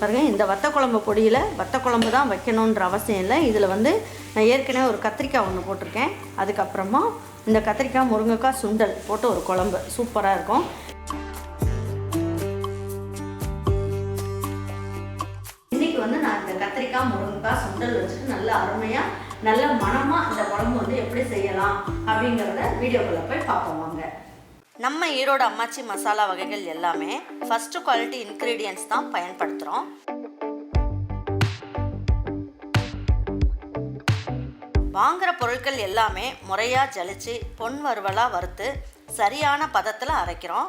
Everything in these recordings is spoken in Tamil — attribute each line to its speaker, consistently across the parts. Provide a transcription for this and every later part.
Speaker 1: பாருங்க இந்த வத்த குழம்பு பொடியில் வத்த குழம்பு தான் வைக்கணுன்ற அவசியம் இல்லை. இதில் வந்து நான் ஏற்கனவே ஒரு கத்திரிக்காய் ஒன்று போட்டிருக்கேன். அதுக்கப்புறமா இந்த கத்திரிக்காய் முருங்கைக்காய் சுண்டல் போட்டு ஒரு குழம்பு. சூப்பராக இருக்கும். கத்திரிக்காய் முருங்கைக்காய் சுண்டல் வச்சுட்டு நல்ல அருமையாக நல்ல மனமாக இந்த குழம்பு வந்து எப்படி செய்யலாம் அப்படிங்கிறத வீடியோக்குள்ளே போய் பார்ப்போம் வாங்க. நம்ம ஈரோடு அம்மாச்சி மசாலா வகைகள் எல்லாமே ஃபஸ்ட்டு குவாலிட்டி இன்க்ரீடியன்ஸ் தான் பயன்படுத்துகிறோம் வாங்குற பொருட்கள் எல்லாமே முறையாக ஜலிச்சு பொன் வறுவலாக வறுத்து சரியான பதத்தில் அரைக்கிறோம்.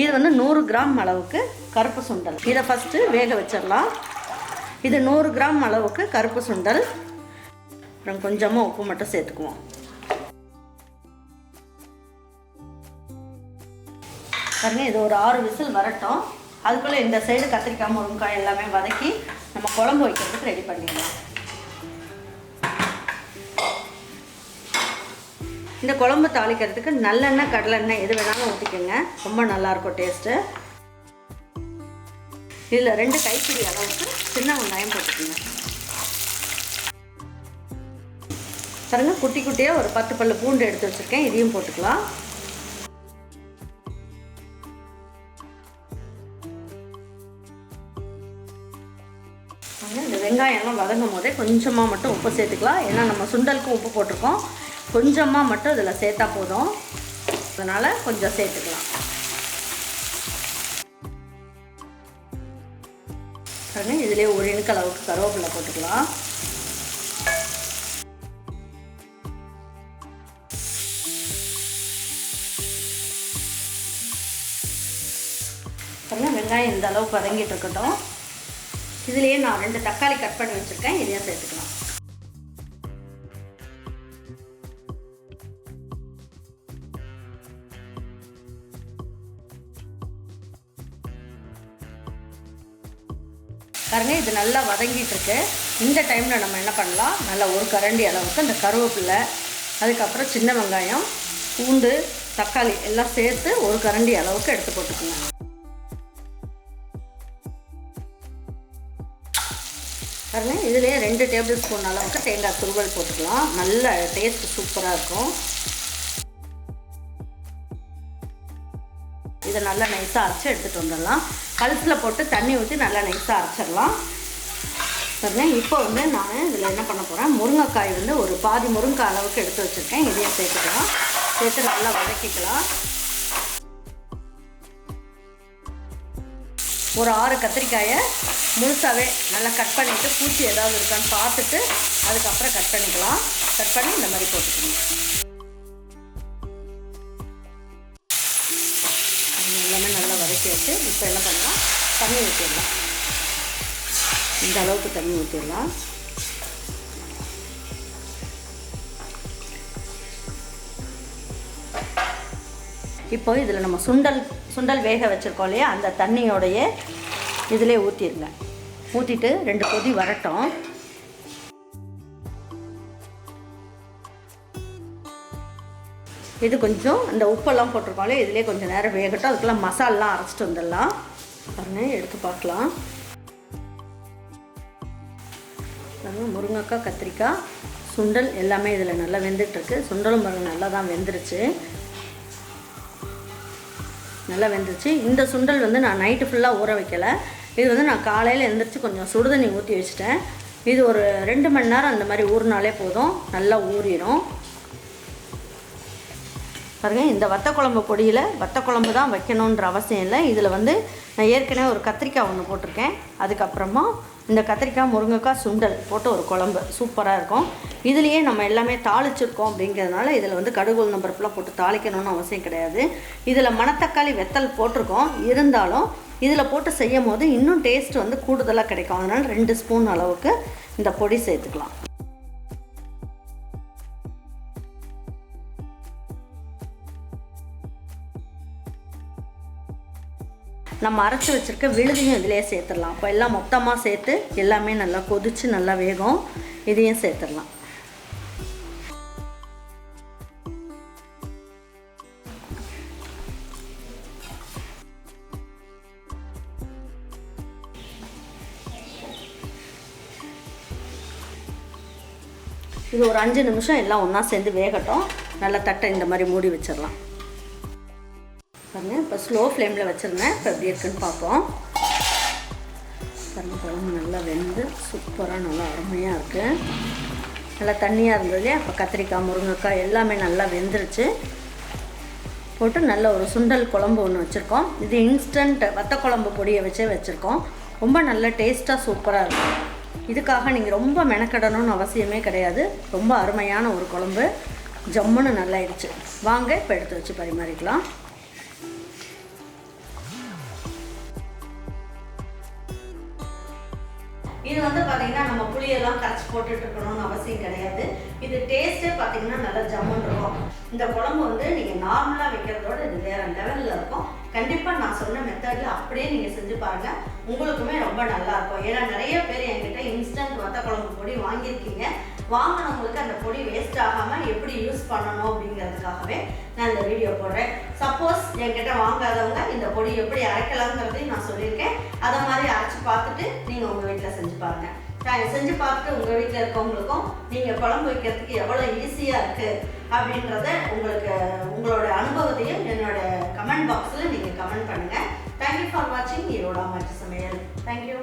Speaker 1: இது வந்து நூறு கிராம் அளவுக்கு கருப்பு சுண்டல். இதை ஃபஸ்ட்டு வேக வச்சிடலாம். இது நூறு கிராம் அளவுக்கு கருப்பு சுண்டல். அப்புறம் கொஞ்சமாக உப்பு மட்டும் சேர்த்துக்குவோம். பாருங்க இது ஒரு ஆறு விசில் வரட்டும். அதுக்குள்ளே இந்த சைடு கத்திரிக்காய் முருங்காய் எல்லாமே வதக்கி நம்ம குழம்பு வைக்கிறதுக்கு ரெடி பண்ணிடலாம். இந்த குழம்பு தாளிக்கிறதுக்கு நல்லெண்ணெய் கடலெண்ணெய் எது வேணாலும் ஊற்றிக்கோங்க ரொம்ப நல்லாயிருக்கும் டேஸ்ட்டு இதில் ரெண்டு கைப்பிடி அளவுக்கு சின்ன வெங்காயம் போட்டுக்கோங்க. பாருங்க குட்டி குட்டியாக ஒரு பத்து பல்லு பூண்டு எடுத்து வச்சுருக்கேன். இதையும் போட்டுக்கலாம். இந்த வெங்காயம்லாம் வதங்கும் போதே கொஞ்சமாக மட்டும் உப்பு சேர்த்துக்கலாம். ஏன்னா நம்ம சுண்டலுக்கும் உப்பு போட்டிருக்கோம். கொஞ்சமாக மட்டும் இதில் சேர்த்தா போதும். அதனால் கொஞ்சம் சேர்த்துக்கலாம். பாருங்க இதிலே ஒரு இணுக்கு அளவுக்கு கருவேப்பிலை போட்டுக்கலாம். பாருங்க வெங்காயம் இந்த அளவுக்கு வதங்கிட்டு இருக்கட்டும். இதுலேயே நான் ரெண்டு தக்காளி கட் பண்ணி வச்சுருக்கேன். இதையும் சேர்த்துக்கலாம். பாருங்க இது நல்லா வதங்கிட்டு இருக்கு இந்த டைமில் நம்ம என்ன பண்ணலாம்? நல்லா ஒரு கரண்டி அளவுக்கு அந்த கருவேப்பிலை அதுக்கப்புறம் சின்ன வெங்காயம் பூண்டு தக்காளி எல்லாம் சேர்த்து ஒரு கரண்டி அளவுக்கு எடுத்து போட்டுக்கணும் பாருங்க இதுலேயே ரெண்டு டேபிள் ஸ்பூன் அளவுக்கு தேங்காய் துருவல் போட்டுக்கலாம். நல்ல டேஸ்ட் சூப்பராக இருக்கும். இதை நல்லா நைஸாக அரைச்சி எடுத்துகிட்டு வந்துடலாம். கழுத்தில் போட்டு தண்ணி ஊற்றி நல்லா நைஸாக அரைச்சிடலாம். பாருங்க இப்போ வந்து நான் இதில் என்ன பண்ண போகிறேன் முருங்கைக்காய் வந்து ஒரு பாதி முருங்கைக்காய் அளவுக்கு எடுத்து வச்சுருக்கேன். இதையும் சேர்த்துக்கலாம். சேர்த்து நல்லா வதக்கிக்கலாம். ஒரு ஆறு கத்திரிக்காயை முழுசாகவே நல்லா கட் பண்ணிவிட்டு பூச்சி ஏதாவது இருக்கான்னு பார்த்துட்டு அதுக்கப்புறம் கட் பண்ணிக்கலாம். கட் பண்ணி இந்த மாதிரி போட்டுக்கணும். சேர்த்து இப்போ என்ன பண்ணலாம்? தண்ணி ஊற்றிடலாம் இந்த அளவுக்கு தண்ணி ஊற்றிடலாம் இப்போ இதில் நம்ம சுண்டல் சுண்டல் வேக வச்சுருக்கோம் இல்லையா? அந்த தண்ணியோடைய இதிலே ஊற்றிடுங்க ஊற்றிட்டு ரெண்டு கொதி வரட்டும். இது கொஞ்சம் இந்த உப்பெல்லாம் போட்டிருக்கோம்ல இதுலேயே கொஞ்சம் நேரம் வேகட்டும். அதுக்கெல்லாம் மசாலெலாம் அரைச்சிட்டு வந்துடலாம். பாருங்கள் எடுத்து பார்க்கலாம். பாருங்க முருங்கைக்காய் கத்திரிக்காய் சுண்டல் எல்லாமே இதில் நல்லா வெந்துட்டுருக்கு. சுண்டலும் பாருங்கள் நல்லா தான் வெந்துருச்சு. நல்லா வெந்துருச்சு. இந்த சுண்டல் வந்து நான் நைட்டு ஃபுல்லாக ஊற வைக்கலை. இது வந்து நான் காலையில் எழுந்திரிச்சு கொஞ்சம் சுடுதண்ணி ஊற்றி வச்சுட்டேன். இது ஒரு ரெண்டு மணி நேரம் அந்த மாதிரி ஊறினாலே போதும். நல்லா ஊறிடும் பாருங்கள் இந்த வத்த குழம்பு பொடியில் வத்த குழம்பு தான் வைக்கணுன்ற அவசியம் இல்லை. இதில் வந்து நான் ஏற்கனவே ஒரு கத்திரிக்காய் ஒன்று போட்டிருக்கேன். அதுக்கப்புறமா இந்த கத்திரிக்காய் முருங்கைக்காய் சுண்டல் போட்டு ஒரு குழம்பு. சூப்பராக இருக்கும். இதுலேயே நம்ம எல்லாமே தாளிச்சிருக்கோம் அப்படிங்கிறதுனால இதில் வந்து கடுகு உளுந்தம் பருப்புலாம் போட்டு தாளிக்கணும்னு அவசியம் கிடையாது. இதில் மணத்தக்காளி வெத்தல் போட்டிருக்கோம். இருந்தாலும் இதில் போட்டு செய்யும் போது இன்னும் டேஸ்ட் வந்து கூடுதலாக கிடைக்கும். அதனால் ரெண்டு ஸ்பூன் அளவுக்கு இந்த பொடி சேர்த்துக்கலாம். நம்ம அரைச்சி வச்சுருக்க விழுதியும் இதிலே சேர்த்துடலாம். அப்போ எல்லாம் மொத்தமாக சேர்த்து எல்லாமே நல்லா கொதித்து நல்லா வேகும். இதையும் சேர்த்துடலாம். இது ஒரு அஞ்சு நிமிஷம் எல்லாம் ஒன்றா சேர்ந்து வேகட்டும். நல்லா தட்டை இந்த மாதிரி மூடி வச்சிடலாம். பாருங்கள் இப்போ ஸ்லோ ஃப்ளேமில் வச்சுருந்தேன். இப்போ எப்படி இருக்குன்னு பார்ப்போம். பாருங்கள் குழம்பு நல்லா வெந்து சூப்பராக நல்லா அருமையாக இருக்குது நல்லா தண்ணியாக இருந்தது இல்லையா? இப்போ கத்திரிக்காய் முருங்கைக்காய் எல்லாமே நல்லா வெந்துருச்சு. போட்டு நல்ல ஒரு சுண்டல் குழம்பு ஒன்று வச்சுருக்கோம். இது இன்ஸ்டன்ட் வத்த குழம்பு பொடியை வச்சே வச்சுருக்கோம். ரொம்ப நல்ல டேஸ்ட்டாக சூப்பராக இருக்கும் இதுக்காக நீங்கள் ரொம்ப மெனக்கடணும்னு அவசியமே கிடையாது. ரொம்ப அருமையான ஒரு குழம்பு. ஜம்முன்னு நல்லாயிடுச்சு. வாங்க இப்போ எடுத்து வச்சு பரிமாறிக்கலாம். இது வந்து பார்த்தீங்கன்னா நம்ம புளியெல்லாம் கரைச்சி போட்டுட்டு இருக்கணும்னு அவசியம் கிடையாது. இது டேஸ்ட்டே பார்த்தீங்கன்னா நல்லா ஜம்முன் இருக்கும் இந்த குழம்பு வந்து நீங்கள் நார்மலாக வைக்கிறதோட இது வேறு லெவலில் இருக்கும். கண்டிப்பாக நான் சொன்ன மெத்தடில் அப்படியே நீங்கள் செஞ்சு பாருங்கள் உங்களுக்குமே ரொம்ப நல்லாயிருக்கும் ஏன்னா நிறைய பேர் என்கிட்ட இன்ஸ்டன்ட் வத்த குழம்பு பொடி வாங்கியிருக்கீங்க. வாங்கினவங்களுக்கு அந்த பொடி வேஸ்ட் ஆகாமல் எப்படி யூஸ் பண்ணணும் அப்படிங்கிறதுக்காகவே நான் இந்த வீடியோ போடுறேன். சப்போஸ் என்கிட்ட வாங்காதவங்க இந்த பொடி எப்படி அரைக்கலாங்கிறதையும் நான் சொல்லியிருக்கேன். அதை மாதிரி அரைச்சி பார்த்துட்டு நீங்கள் உங்கள் வீட்டில் செஞ்சு பாருங்கள் நான் செஞ்சு பார்த்துட்டு உங்கள் வீட்டில் இருக்கவங்களுக்கும் நீங்கள் குழம்பு வைக்கிறதுக்கு எவ்வளோ ஈஸியாக இருக்குது அப்படின்றத உங்களுக்கு உங்களோட அனுபவத்தையும் என்னோட கமெண்ட் பாக்ஸில் நீங்கள் கமெண்ட் பண்ணுங்கள் தேங்க்யூ ஃபார் வாட்சிங் ஈரோடா மற்ற சமையல். தேங்க்யூ